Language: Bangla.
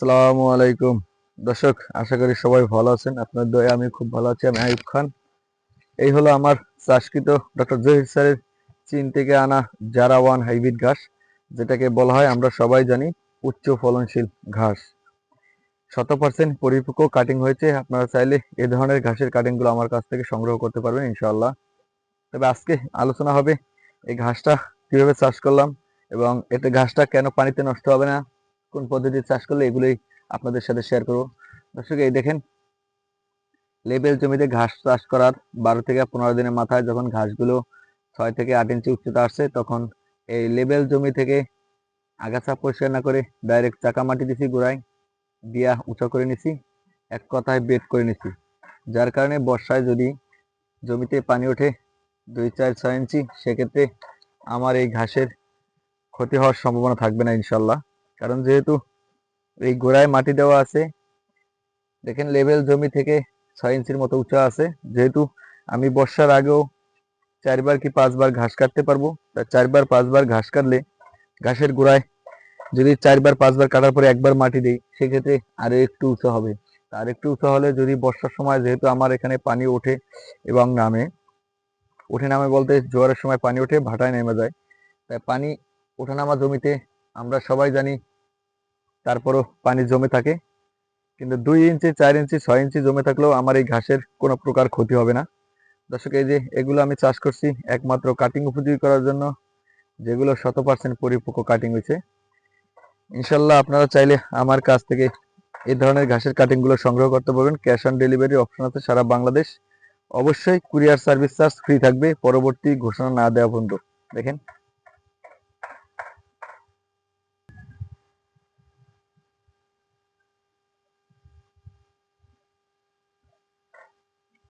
আসসালামু আলাইকুম। দর্শক, আশা করি সবাই ভালো আছেন। আপনার দয়ে আমি খুব ভালো আছি, আমি আয়ুব খান। এই হলো আমার চাষকৃত ডক্টর জহির স্যারের চীন থেকে আনা জারা ওয়ান হাইব্রিড ঘাস, যেটাকে বলা হয়, আমরা সবাই জানি, উচ্চ ফলনশীল ঘাস। শত পার্সেন্ট পরিপক্ক কাটিং হয়েছে। আপনারা চাইলে এ ধরনের ঘাসের কাটিংগুলো আমার কাছ থেকে সংগ্রহ করতে পারবেন ইনশাল্লাহ তবে আজকে আলোচনা হবে, এই ঘাসটা কীভাবে চাষ করলাম এবং এতে ঘাসটা কেন পানিতে নষ্ট হবে না কোন পদ্ধতিতে চাষ করলে এগুলোই আপনাদের সাথে শেয়ার করব। দর্শক, এই দেখেন লেবেল জমিতে ঘাস চাষ করার বারো থেকে পনেরো দিনের মাথায় যখন ঘাসগুলো ছয় থেকে আট ইঞ্চি উচ্চতা আসছে, তখন এই লেবেল জমি থেকে আগাছা পরিষ্কার না করে ডাইরেক্ট চাকা মাটি দিছি, গোড়ায় দিয়া উঁচা করে নিছি, এক কথায় বেড করে নিছি। যার কারণে বর্ষায় যদি জমিতে পানি ওঠে দুই, চার, ছয় ইঞ্চি, সেক্ষেত্রে আমার এই ঘাসের ক্ষতি হওয়ার সম্ভাবনা থাকবে না, ইনশাল্লাহ। কারণ যেহেতু এই গোড়ায় মাটি দেওয়া আছে, দেখেন লেভেল জমি থেকে ছয় ইঞ্চির মতো উঁচা আছে। যেহেতু আমি বর্ষার আগেও চারবার কি পাঁচবার ঘাস কাটতে পারব, তা চারবার পাঁচবার ঘাস কাটলে ঘাসের গোড়ায় যদি চারবার পাঁচবার কাটার পরে একবার মাটি দিই, সেক্ষেত্রে আরও একটু উঁচু হবে। আর একটু উঁচু হলে যদি বর্ষার সময় যেহেতু আমার এখানে পানি ওঠে এবং নামে, ওঠে নামে বলতে জোয়ারের সময় পানি ওঠে, ভাটায় নেমে যায়। তাই পানি ওঠানামা জমিতে আমরা সবাই জানি তারপরও পানি জমে থাকে। কিন্তু দুই ইঞ্চি, চার ইঞ্চি, ছয় ইঞ্চি জমে থাকলেও আমার এই ঘাসের কোনো প্রকার ক্ষতি হবে না। দর্শক, এই যে এগুলো আমি চাষ করছি একমাত্র কাটিং উপযোগী করার জন্য, যেগুলো শত পার্সেন্ট পরিপক্ক কাটিং হয়েছে। ইনশাল্লাহ আপনারা চাইলে আমার কাছ থেকে এই ধরনের ঘাসের কাটিংগুলো সংগ্রহ করতে পারবেন। ক্যাশ অন ডেলিভারি অপশন আছে সারা বাংলাদেশ। অবশ্যই কুরিয়ার সার্ভিস চার্জ ফ্রি থাকবে, পরবর্তী ঘোষণা না দেওয়া পর্যন্ত। দেখেন